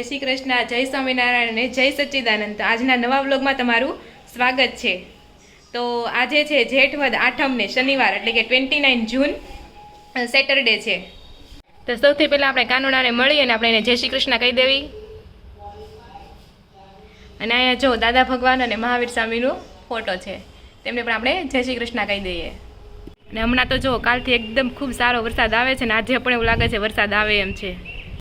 જય શ્રી કૃષ્ણ, જય સ્વામિનારાયણ અને જય સચ્ચિદાનંદ. આજના નવા વ્લોગમાં તમારું સ્વાગત છે. તો આજે છે જેઠવદ આઠમને શનિવાર, એટલે કે ટ્વેન્ટી નાઇન જૂન સેટરડે છે. તો સૌથી પહેલાં આપણે કાનુડાને મળી અને આપણે એને જય શ્રી કૃષ્ણ કહી દેવી. અને અહીંયા જો દાદા ભગવાન અને મહાવીર સ્વામીનો ફોટો છે. તેમને પણ આપણે જય શ્રી કૃષ્ણ કહી દઈએ. અને હમણાં તો જો કાલથી એકદમ ખૂબ સારો વરસાદ આવે છે ને આજે પણ એવું લાગે છે વરસાદ આવે એમ છે.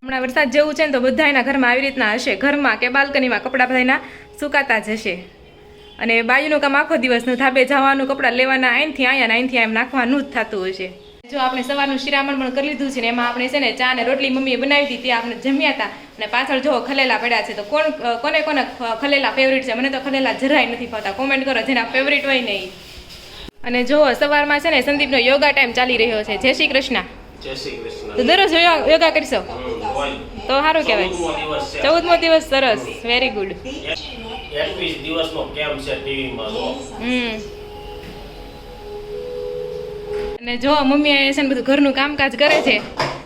હમણાં વરસાદ જેવું છે ને તો બધાના ઘરમાં આવી રીતના હશે. ઘરમાં કે બાલ્કનીમાં કપડાં બધાના સુકાતા જ હશે. અને બાયુનું કામ આખો દિવસનું ધાબે જવાનું કપડાં લેવાના અહીંથી અહીંયા અહીંથી એમ નાખવાનું જ થતું હશે. જો આપણે સવારનું શિરામણ પણ કરી લીધું છે ને એમાં આપણે છે ને ચા ને રોટલી મમ્મીએ બનાવી હતી તે આપણે જમ્યા હતા. અને પાછળ જો ખલેલા પડ્યા છે તો કોણ કોને કોને ખલેલા ફેવરિટ છે? મને તો ખલેલા જરાય નથી ફાવતા. કોમેન્ટ કરો જેના ફેવરિટ હોય ને અને જો સવારમાં છે ને સંદીપનો યોગા ટાઈમ ચાલી રહ્યો છે. જય શ્રી કૃષ્ણ. જય શ્રી કૃષ્ણ. તો દરરોજ યોગા કરશો. તો સારું કહેવાય. ચૌદમો દિવસ સરસ. વેરી ગુડ એકવીસ દિવસનો કેમ્પ છે ટીવીમાં હમ. અને જો મમ્મી છે ને બધું ઘરનું કામકાજ કરે છે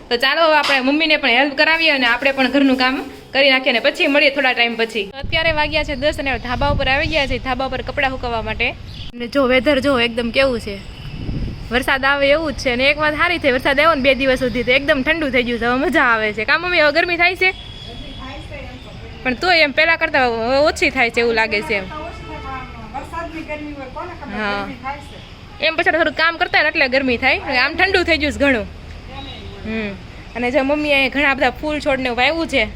તો ચાલો આપણે મમ્મીને પણ હેલ્પ કરાવીએ અને આપણે પણ ઘરનું કામ કરી નાખીએ ને પછી મળીએ થોડા ટાઈમ પછી. અત્યારે વાગ્યા છે દસ અને ધાબા ઉપર આવી ગયા છે. ધાબા ઉપર કપડાં સુકવવા માટે. અને જો વેધર જો એકદમ કેવું છે. વરસાદ આવે એવું જ છે અને એક વાત સારી થઈ, વરસાદ આવ્યો ને બે દિવસ સુધી તો એકદમ ઠંડુ થઈ ગયું છે, હવે મજા આવે છે. કામ મમ્મી ગરમી થાય છે? પણ તોય એમ પહેલાં કરતાં ઓછી થાય છે એવું લાગે છે એમ. હા. એમ પછી થોડું કામ કરતા ને એટલે ગરમી થાય. આમ ઠંડુ થઈ ગયું છે ઘણું. હમ. અને જો મમ્મીએ ઘણા બધા ફૂલ છોડને વાવ્યું છે.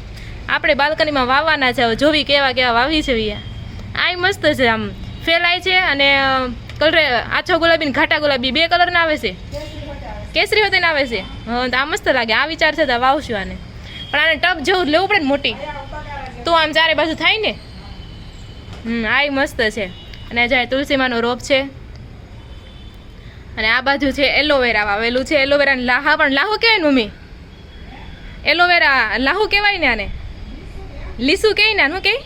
આપણે બાલ્કનીમાં વાવવાના છે જોવી કેવા કેવા વાવી છે. આ મસ્ત છે આમ. ફેલાય છે અને કલર, આછો ગુલાબી ઘાટા ગુલાબી, બે કલરના આવે છે? કેસરી હોતી આવે છે? હા, તો આ મસ્ત લાગે. આ વિચાર છે તો વાવશું આને. પણ આને ટબ જેવું લેવું પડે ને મોટી. તો આમ ચારે બાજુ થાય ને? હમ, આ મસ્ત છે. અને જાય તુલસીમાનો રોપ છે. અને આ બાજુ છે એલોવેરા વાવેલું છે. એલોવેરા લાહા પણ લાહુ કહેવાય ને મમ્મી? એલોવેરા લાહુ કહેવાય ને આને? લીસું કહે ને આનું કહે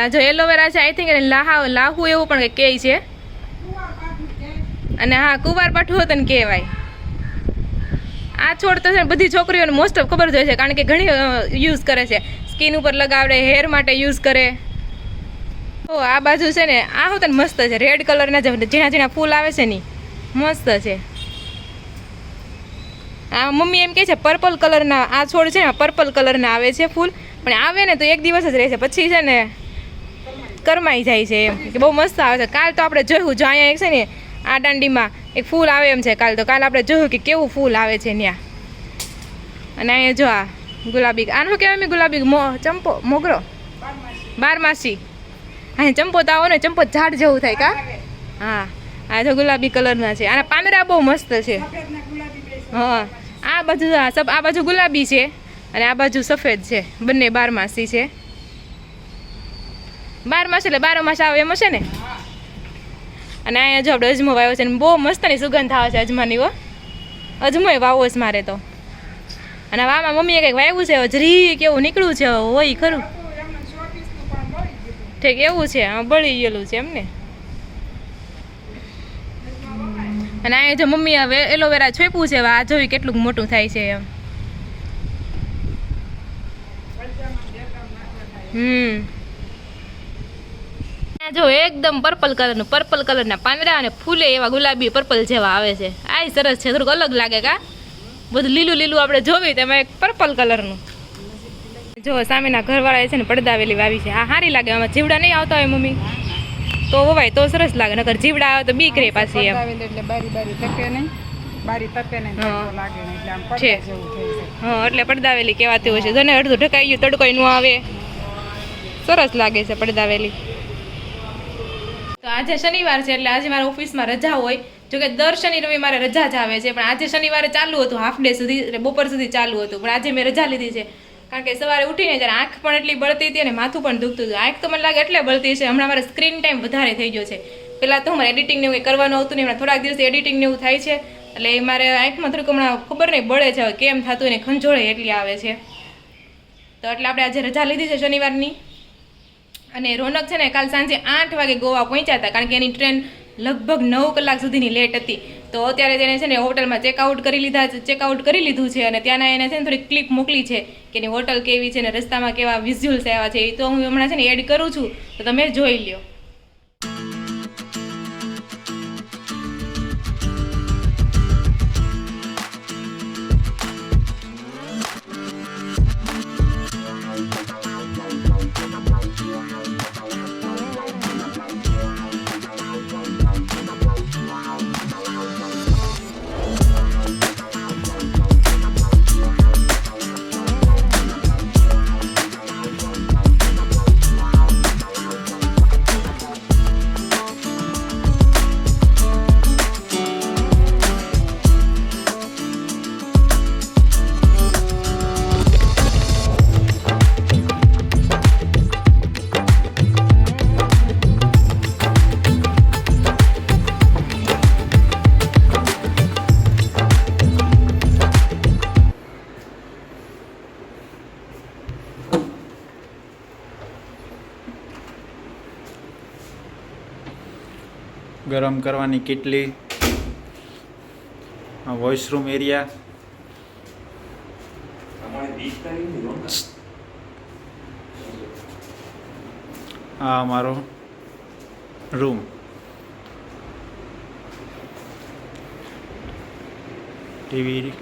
તા જો એલોવેરા છે આઈ થિંક એને લાહા લાહુ એવું પણ કહે છે. અને હા, કુવાર પાઠું તને કહેવાય. આ છોડ તો છે બધી છોકરીઓને મોસ્ટ ઓફ ખબર જ હોય છે, કારણ કે ઘણી યુઝ કરે છે. સ્કિન ઉપર લગાવડે હેર માટે યુઝ કરે. ઓ, આ બાજુ છે ને, આ હોત ને મસ્ત છે. રેડ કલરના ઝીણા ઝીણા ફૂલ આવે છે ની, મસ્ત છે. આ મમ્મી એમ કહે છે પર્પલ કલરના આ છોડ છે ને પર્પલ કલરના આવે છે ફૂલ. પણ આવે ને તો એક દિવસ જ રહે છે. પછી છે ને કરમાઈ જાય છે એમ. કે બહુ મસ્ત આવે છે. કાલ તો આપણે જોયું જો અહીંયા એક છે ને, આ દાંડીમાં એક ફૂલ આવે એમ છે કાલ તો. કાલ આપણે જોયું કે કેવું ફૂલ આવે છે ત્યાં અને અહીંયા જો આ ગુલાબી, આનું કહેવાય મેં ગુલાબી મો, ચંપો, મોગરો? બારમાસી. હા ચંપો તો આવો ને, ચંપો ઝાડ જેવું થાય કા? હા, આ જો ગુલાબી કલરના છે. આના પાંદડા બહુ મસ્ત છે. હા, આ બાજુ સબ, આ બાજુ ગુલાબી છે અને આ બાજુ સફેદ છે. બંને બારમાસી છે. બારમાસી એટલે બારો માસ આવે એમ હશે ને? અને અહીંયા જો આપણે અજમો વાવ્યો છે ને, બહુ મસ્તની સુગંધ આવે છે અજમાની હો. અજમોય વાવો છે મારે તો. અને વામાં મમ્મીએ કંઈક વાવ્યું છે હવે જરી કેવું નીકળ્યું છે, હોય ખરું. ઠીક, એવું છે બળી ગયેલું છે એમને અને અહીંયા જો મમ્મી હવે એલોવેરા છોપ્યું છે આ જોયું કેટલું મોટું થાય છે એમ. હમ. આ જો એકદમ પર્પલ કલરનું પર્પલ કલરના પાંદડા અને ફૂલે એવા ગુલાબી પર્પલ જેવા આવે છે. આ સરસ છે થોડુંક અલગ લાગે કા? બધું લીલું લીલું આપણે જોવી તેમાં એક પર્પલ કલરનું જો સામેના ઘરવાળા છે ને પડદાવેલી વાવી છે. આ સારી લાગે આમાં જીવડા નહીં આવતા હોય મમ્મી. તો હોવાય તો સરસ લાગે નકર જીવડા આવે તો બીક રે પાછી એમ. એટલે બારી બારી તપે નહીં બારી તપે નહીં. લાગે એટલે આમ પડદા. જેવું થઈ જાય. હા એટલે પડદાવેલી કહેવાતી હોય છે. જેને અડધું ઢકાઈ ગયું તડકોય ન આવે. સરસ લાગે છે પડદાવેલી તો આજે શનિવાર છે એટલે આજે મારા ઓફિસમાં રજા હોય. જોકે દર શનિ રવિ મારે રજા જ આવે છે, પણ આજે શનિવારે ચાલુ હતું હાફ ડે સુધી બપોર સુધી ચાલુ હતું. પણ આજે મેં રજા લીધી છે. કારણ કે સવારે ઉઠીને જ્યારે આંખ પણ એટલી બળતી હતી અને માથું પણ દુખતું હતું. આંખ તો મને લાગે એટલે બળતી છે, હમણાં મારે સ્ક્રીન ટાઈમ વધારે થઈ ગયો છે. પહેલાં તો મારે એડિટિંગ ને એવું કરવાનું હતું નહીં હમણાં થોડાક દિવસથી એડિટિંગ ને એવું થાય છે. એટલે એ મારે આંખમાં થોડુંક હમણાં ખબર નહીં બળે છે કેમ થતું એને ખંજોળે એટલી આવે છે. તો એટલે આપણે આજે રજા લીધી છે શનિવારની. અને રોનક છે ને કાલ સાંજે આઠ વાગે ગોવા પહોંચ્યા હતા કારણ કે એની ટ્રેન લગભગ નવ કલાક સુધીની લેટ હતી. તો અત્યારે તેને છે ને હોટલમાં ચેકઆઉટ કરી લીધા ચેકઆઉટ કરી લીધું છે અને ત્યાંના એને છે ને થોડી ક્લિપ મોકલી છે કે એની હોટલ કેવી છે ને રસ્તામાં કેવા વિઝ્યુઅલ્સ આવ્યા છે એ તો હું હમણાં છે ને એડ કરું છું. તો તમે જોઈ લ્યો. ગરમ કરવાની કેટલી? વોશરૂમ એરિયા આ અમારો રૂમ ટીવી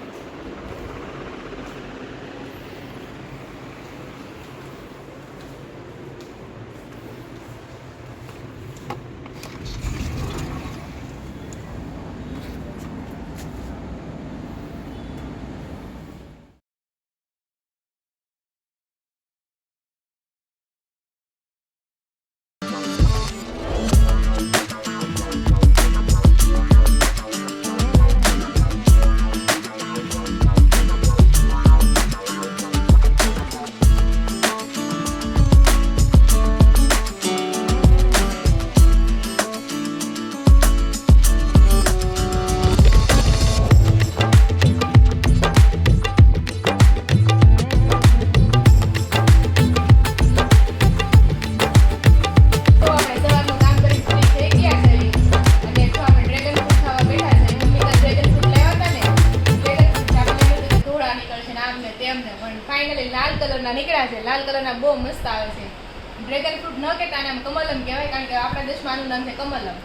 આનું નામ છે કમલમ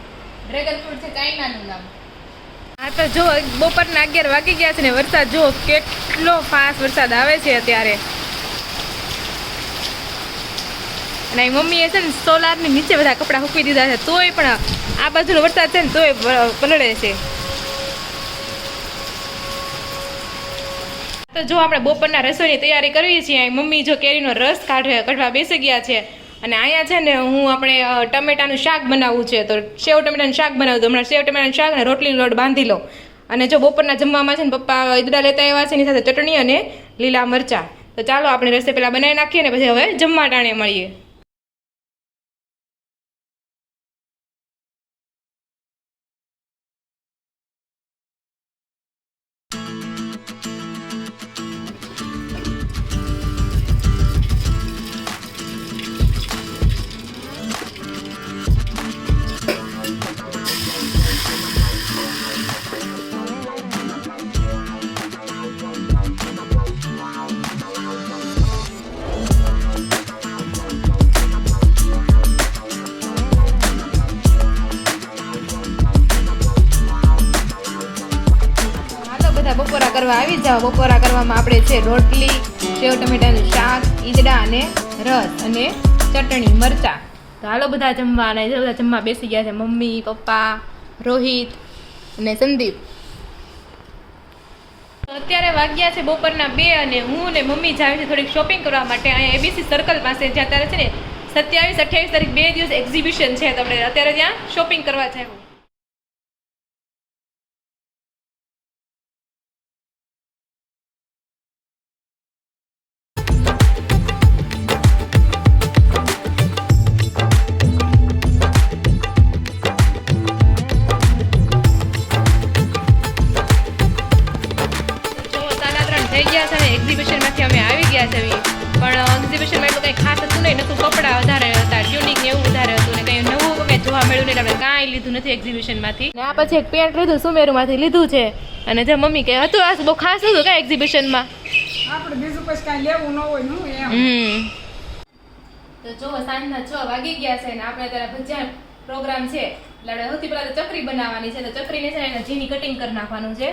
ડ્રેગન ફ્રૂટ છે ચાઇનાનું નામ. હા તો જો બપોરના અગિયાર વાગી ગયા છે ને વરસાદ જો કેટલો ફાસ્ટ વરસાદ આવે છે અત્યારે. અને મમ્મીએ છે ને સોલારની નીચે બધા કપડાં સૂકવી દીધા છે, તોય પણ આ બાજુનો વરસાદ છે ને તોય પલળે છે. તો જો આપણે બપોરના રસોઈની તૈયારી કરીએ છીએ મમ્મી જો કેરીનો રસ કાઢવા કાઢવા બેસી ગયા છે અને અહીંયા છે ને હું આપણે ટમેટાનું શાક બનાવવું છે. તો સેવ ટમેટાનું શાક બનાવું તો હમણાં સેવ ટમેટાનું શાક અને રોટલીનો લોટ બાંધી લો અને જો બપોરના જમવામાં છે ને પપ્પા ઈદડા લેતા આવ્યા છે એની સાથે ચટણી અને લીલા મરચાં. તો ચાલો આપણે રસોઈ પહેલાં બનાવી નાખીએ ને પછી હવે જમવા ટાણે મળીએ. કરવા આવી જાઓ, બપોરા કરવામાં આપણે છે રોટલી, સેવ ટમેટાનું શાક, ઈદડા અને રસ અને ચટણી, મરચા. તો હાલો બધા જમવા અને બધા જમવા બેસી ગયા છે, મમ્મી, પપ્પા, રોહિત અને સંદીપ. અત્યારે વાગ્યા છે બપોરના બે અને હું ને મમ્મી જાવી છે થોડીક શોપિંગ કરવા માટે. અહીંયા એબીસી સર્કલ પાસે જ્યાં અત્યારે છે ને, સત્યાવીસ, અઠ્યાવીસ તારીખ બે દિવસ એક્ઝિબિશન છે તમને. અત્યારે ત્યાં શોપિંગ કરવા જાય એક્ઝિબિશનમાંથી ને આ પછી એક પેન્ટ લીધું સુમેરુમાંથી લીધું છે. અને જે મમ્મી કે હતું આ બહુ ખાસ હતું કાંઈ એક્ઝિબિશનમાં આપણે બીજું પછી કાંઈ લેવું ન હોયનું એમ. તો જો સાંજના છ વાગી ગયા છે ને આપણે અત્યારે ભજીયા પ્રોગ્રામ છે. એટલે આપણે સૌથી પહેલા તો ચકરી બનાવવાની છે. તો ચકરીને છે ને એને ઝીણી કટિંગ કરી નાખવાનું છે.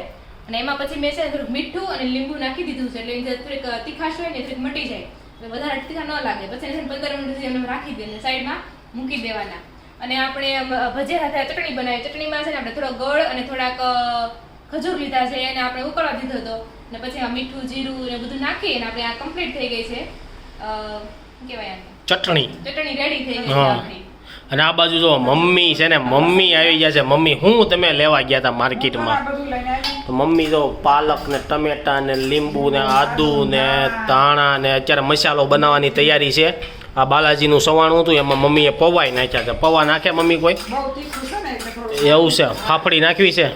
અને એમાં પછી મેં છે થોડુંક મીઠું અને લીંબુ નાખી દીધું છે. એટલે એની થોડીક તીખાશ હોય ને થોડીક મટી જાય. એટલે વધારે તીખા ન લાગે. પછી છે ને પંદર મિનિટ સુધી એમને રાખી દે સાઈડમાં મૂકી દેવાના. અને આપણે ભજીયા સાથે ચટણી બનાવી. ચટણીમાં છે ને આપણે થોડો ગળ અને થોડાક ખજૂર લીધા છે એને આપણે ઉકળવા દીધો હતો. ને પછી આ મીઠું જીરું ને બધું નાખી અને આપણે આ કમ્પ્લીટ થઈ ગઈ છે. કહેવાય ચટણી. ચટણી રેડી થઈ ગઈ છે આપણી. અને આ બાજુ જો મમ્મી છે ને મમ્મી આવી ગયા છે. મમ્મી હું તમે લેવા ગયા હતા માર્કેટમાં? તો મમ્મી જો પાલક ને ટમેટા ને લીંબુ ને આદુ ને ધાણા ને અત્યારે મસાલો બનાવવાની તૈયારી છે. આ બાલાજીનું સવાણું હતું એમાં મમ્મીએ પવાઈ નાખ્યા છે. પૌવા નાખે મમ્મી કોઈ? બહુ તીખું છે ને એટલે થોડું એવું છે. ફાફડી નાખવી છે?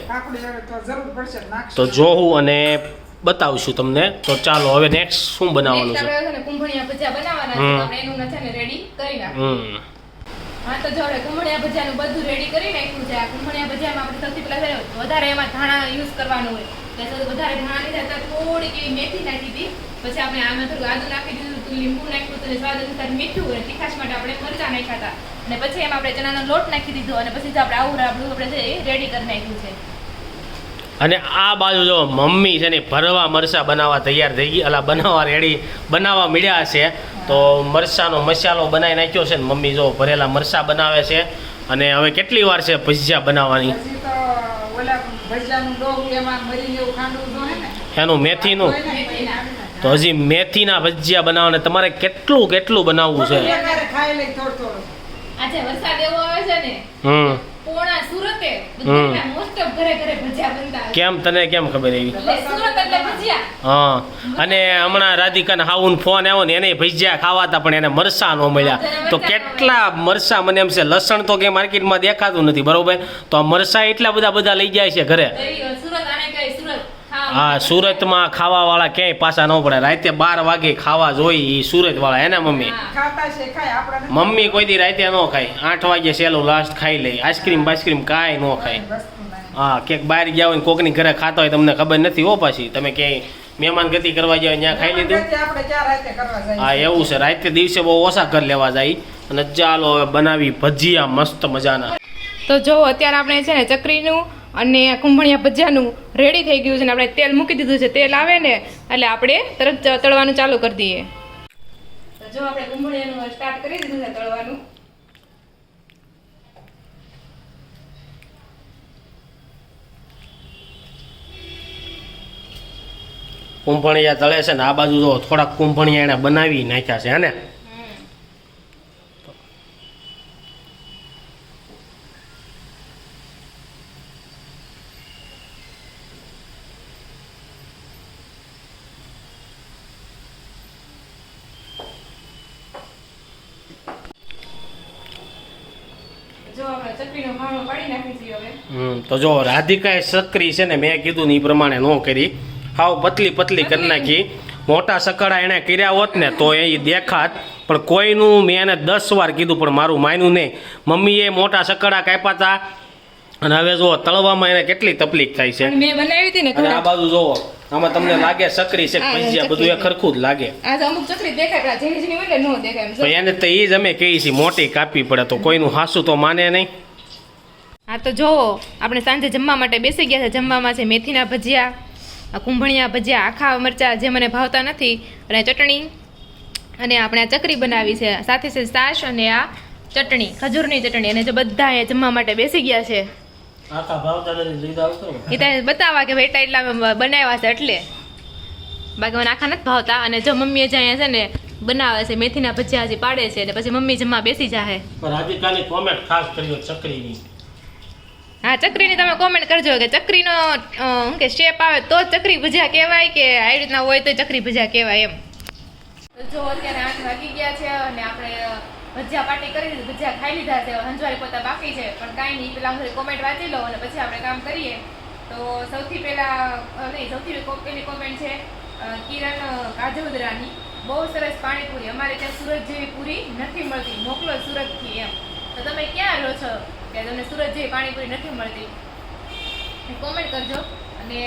તો જરૂર પડશે જ નાખશું. તો જોવું અને બતાવશું તમને. તો ચાલો હવે નેક્સ્ટ શું બનાવવાનું છે? હમ. હા તો જો કુંભળિયા ભજીયાનું બધું રેડી કરી નાખ્યું છે. આ કુંભળિયા ભજીયામાં આપણે સૌથી પહેલા વધારે એમાં ધાણા યુઝ કરવાનું હોય. એટલે વધારે ધાણા લીધા થોડીક એવી મેથી નાખી હતી. પછી આપણે આમાં થોડું આદુ નાખી દીધું લીંબુ નાખ્યું હતું અને સ્વાદ અનુસાર મીઠું અને તીખાશ માટે આપણે મરચાં નાખ્યા હતા. અને પછી એમાં આપણે ચણાનો લોટ નાખી દીધો અને પછી આપણે આવું રાબડું આપણે છે એ રેડી કરી નાખ્યું છે. અને આ બાજુ જો મમ્મી છે ને ભરવા મરચાં બનાવવા તૈયાર થઈ ગઈ. અલા બનાવવા રેડી બનાવવા મળ્યા છે. તો મરચાંનો મસાલો બનાવી નાખ્યો છે ને મમ્મી જો ભરેલા મરસા બનાવે છે. અને હવે કેટલી વાર છે ભજીયા બનાવવાની? એનું મેથીનું. તો હજી મેથીના ભજીયા બનાવવાને તમારે કેટલું કેટલું બનાવવું છે? આજે વરસાદ એવો આવે છે ને હમ. પોણા સુરતે હમ. મોસ્ટ ઓફ ઘરે ઘરે ભજીયા બનતા કેમ તને કેમ ખબર એવી? સુરત એટલે ભજીયા. હા. અને હમણાં રાધિકાને હાઉન ફોન આવ્યો ને એને ભજીયા ખાવાતા પણ એને મરસા ન મળ્યા. તો કેટલા મરસા મને એમ છે લસણ તો કે માર્કેટમાં દેખાતું નથી બરોબર? તો આ મરસા એટલા બધા બધા લઈ જાય છે ઘરે. સુરત હા સુરતમાં ખાવાવાળા ક્યાંય પાછા ન પડે. રાતે બાર વાગે ખાવા જોઈ એ સુરતવાળા. એને મમ્મી? હા. ખાતા છે ખાય આપણે મમ્મી કોઈ દી રાતે ન ખાય. આઠ વાગે સેલું લાસ્ટ ખાઈ લે. આઈસ્ક્રીમ બાઈસ્ક્રીમ કાંઈ ન ખાય. હા ક્યાંક બહાર ગયા હોય ને કોકની ઘરે ખાતા હોય તમને ખબર નથી હો પાછી. તમે ક્યાંય મહેમાન ગતિ કરવા જાય ત્યાં ખાઈ લીધું? આપણે ચાર રાતે કરવા જઈએ હા એવું છે. રાતે દિવસે બહુ ઓછા ઘર લેવા જાય. અને ચાલો હવે બનાવી ભજીયા મસ્ત મજાના. તો જો અત્યારે આપણે છે ને ચકરીનું અને કુંભણિયા ભજીયાનું રેડી થઈ ગયું છે ને આપણે તેલ મૂકી દીધું છે. તેલ આવે ને એટલે આપણે તરત તળવાનું ચાલુ કરી દઈએ. જો આપણે કુંભણિયાનું સ્ટાર્ટ કરી દીધું છે તળવાનું. કુંભણિયા તળે છે ને આ બાજુ જો થોડાક કુંભણિયા એને બનાવી નાખ્યા છે, હે ને જો આપણે ચકરીનો ભાણો પાડી નાખી છીએ હવે હમ, તો જો રાધિકાએ સક્રી છે ને મેં કીધું ને એ પ્રમાણે ન કરી. હાવ પતલી પતલી કરી નાખી. મોટા સકડા એણે કર્યા હોત ને તો એ દેખાત. પણ કોઈનું મેં એને દસ વાર કીધું પણ મારું માન્યું નહીં. મમ્મીએ મોટા સકડા કાપ્યા હતા અને હવે જો તળવામાં એને કેટલી તકલીફ થાય છે. મેં બનાવી હતી ને આ બાજુ જોવો આમાં તમને લાગે સકરી છે ભજીયા બધું એ ખરખું જ લાગે. આ તો અમુક ચકરી દેખાય ઝીણી ઝીણી હોય ન દેખાય એને તો એ જ અમે કહીએ છીએ મોટી કાપી પડે તો કોઈનું હાસું તો માને નહીં. હા તો જોવો આપણે સાંજે જમવા માટે બેસી ગયા છે જમવામાં છે મેથીના ભજીયા આ કુંભણિયા ભજીયા આખા મરચા જે મને ભાવતા નથી અને ચટણી અને આપણે આ ચકરી બનાવી છે સાથે છે સાસ અને આ ચટણી ખજૂરની ચટણી અને જો બધા અહીંયા જમવા માટે બેસી ગયા છે આખા ભાવતા નથી લીધા આવતો? એ તો બતાવવા કે બેટા એટલા બનાવ્યા છે એટલે. બાકી મને આખા નથી ભાવતા. અને જો મમ્મીએ જ અહીંયા છે ને બનાવે છે મેથીના ભજીયા હજી પાડે છે અને પછી મમ્મી જમવા બેસી જાય રાધિકાની કોમેન્ટ ખાસ કર્યો ચકરીની. હા ચકરીની તમે કોમેન્ટ કરજો કે ચકરીનો શું કે શેપ આવે તો જ ચકરી ભજીયા કહેવાય કે આવી રીતના હોય તો ચકરી ભજીયા કહેવાય એમ. જો અત્યારે આઠ વાગી ગયા છે અને આપણે ભજીયા પાર્ટી કરી દીધી ભજીયા ખાઈ લીધા છે. હંજવારી પોતા બાકી છે. પણ કાંઈ નહીં, પેલા હું કોમેન્ટ વાંચી લઉં અને પછી આપણે કામ કરીએ. તો સૌથી પહેલા નહીં, સૌથી પહેલી કોમેન્ટ છે કિરણ કાજોદરાની. બહુ સરસ પાણીપુરી. અમારે ત્યાં સુરત જેવી પૂરી નથી મળતી. મોકલો સુરતથી એમ. તો તમે ક્યાં રહો છો? કે તમને સુરત જેવી પાણીપુરી નથી મળતી? કોમેન્ટ કરજો. અને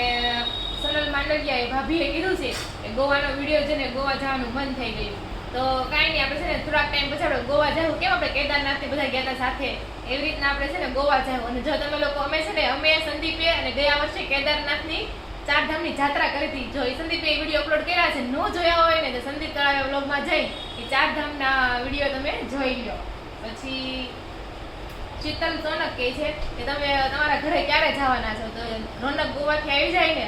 સોનલ માંડલિયાએ ભાભીએ કીધું છે કે ગોવાનો વીડિયો છે ને ગોવા જવાનું મન થઈ ગયું. તો કાંઈ નહીં, આપણે છે ને થોડાક ટાઈમ પછી આપણે ગોવા જવું કેમ આપણે કેદારનાથ બધા ગયા હતા સાથે? એવી રીતના આપણે છે ને ગોવા જવું અને જો તમે લોકો અમે છે ને, અમે સંદીપે અને ગયા વર્ષે કેદારનાથની ચારધામની જાત્રા કરી હતી. જો એ સંદીપે વીડિયો અપલોડ કર્યા છે, ન જોયા હોય ને તો સંદીપ તળાવે વ્લોગમાં જઈ એ ચારધામના વીડિયો તમે જોઈ લો પછી શીતલ સોનક કહે છે કે તમે તમારા ઘરે ક્યારે જવાના છો? તો રોનક ગોવાથી આવી જાય ને,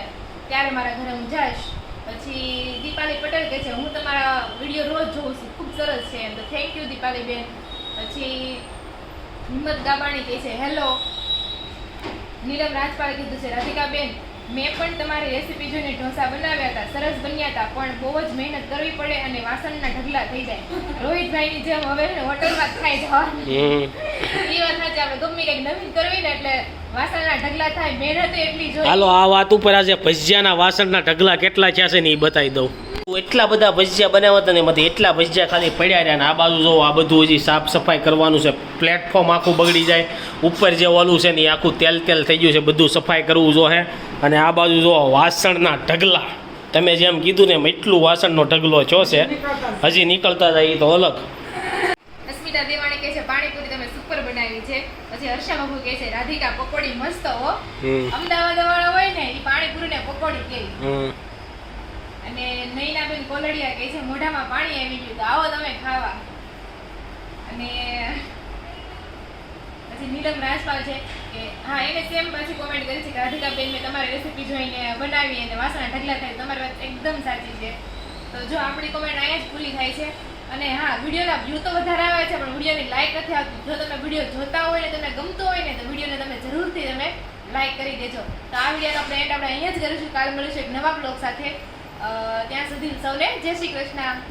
ત્યારે મારા ઘરે હું જઈશ. પછી દીપાલી પટેલ કહે છે, હું તમારા વીડિયો રોજ જોઉં છું, ખૂબ સરસ છે. એમ તો થેન્ક યુ દીપાલી બેન પછી હિંમત ગાબાણી કહે છે હેલો નીલમ રાજપાલે કીધું છે રાધિકા બેન મેં પણ તમારી રેસીપી જોઈને ઢોસા બનાવ્યા હતા સરસ બન્યા હતા પણ બહુ જ મહેનત કરવી પડે અને વાસણના ઢગલા થઈ જાય. રોહિતભાઈની જેમ હવે હોટલમાં જ ખાઈ જવાનું એ વાત સાચી આપણે ગમે કંઈક નવીન કરવી ને એટલે વાસણના ઢગલા થાય મહેનત એટલી જોઈએ હાલો આ વાત ઉપર આજે ભજીયાના વાસણના ઢગલા કેટલા થયા છે ને એ બતાવી દઉં. એટલા બધા ભજીયા બનાવ્યા હતા ને એમાંથી એટલા ભજીયા ખાલી પડ્યા રહ્યા ને આ બાજુ જો આ બધું હજી સાફ સફાઈ કરવાનું છે પ્લેટફોર્મ આખું બગડી જાય ઉપર જે ઓલું છે ને એ આખું તેલ તેલ થઈ ગયું છે બધું સફાઈ કરવું જો હે. અને આ બાજુ જો વાસણના ઢગલા તમે જેમ કીધું ને એમ એટલું વાસણનો ઢગલો છો છે હજી નીકળતા જાય એ તો અલગ. અસ્મિતા દેવાણી કહે છે પાણીપુરી તમે સુપર બનાવી છે. પછી હર્ષા બાબુ કહે છે રાધિકા પકોડી મસ્ત હો. અમદાવાદ વાળા હોય ને એ પાણીપુરી ને પકોડી હમ. અને નૈનાબેન કોલડિયા કહે છે, મોઢામાં પાણી આવી ગયું તો આવો તમે ખાવા. અને પછી નીલમ રાજપાલ છે કે, હા, એને સેમ પાછી કોમેન્ટ કરી છે કે રાધિકાબેન મેં તમારી રેસીપી જોઈને બનાવી અને વાસણા ઢગલા થાય તમારી વાત એકદમ સાચી છે. તો જો આપણી કોમેન્ટ અહીંયા જ પૂરી થાય છે. અને હા, વિડીયોના વ્યૂ તો વધારે આવે છે, પણ વિડીયોની લાઈક નથી આવતી. જો તમે વીડિયો જોતા હોય ને તમને ગમતો હોય ને, તો વિડીયોને તમે જરૂરથી તમે લાઈક કરી દેજો. તો આ વિડીયોનો આપણે એન્ડ આપણે અહીંયા જ કરીશું. કાલે મળીશું એક નવા બ્લોગ સાથે. ત્યાં સુધી સૌને જય શ્રી કૃષ્ણ.